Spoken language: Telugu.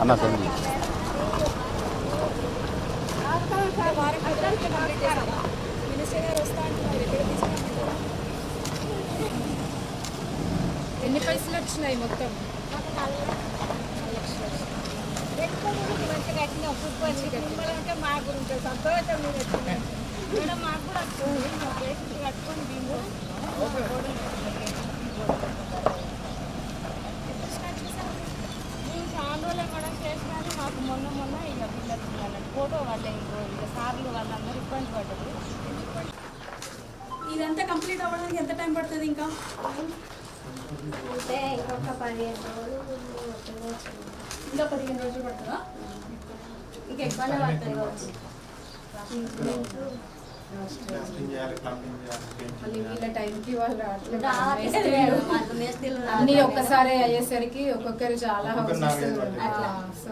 అన్న తండ్రి ఎన్ని పైసలు వచ్చినాయి మొత్తం? మా గురించి సంతోషం మీరు వచ్చింది. మేడం మాకు కూడా రోజులే మేడం చేసినాను మాకు మొన్న మొన్న ఇక పిల్లలు ఫోటో వాళ్ళే ఇంకో ఇక సార్లు వాళ్ళందరూ ఇబ్బంది పడ్డారు. ఇదంతా కంప్లీట్ అవ్వడానికి ఎంత టైం పడుతుంది ఇంకా? అంటే ఇంకొక పదిహేను రోజులు ఇంకా పదిహేను రోజులు పడుతుందా? ఇంకా ఎక్కువనే పడుతుంది అన్ని. ఒక్కసారి అయ్యేసరికి ఒక్కొక్కరు చాలా. సో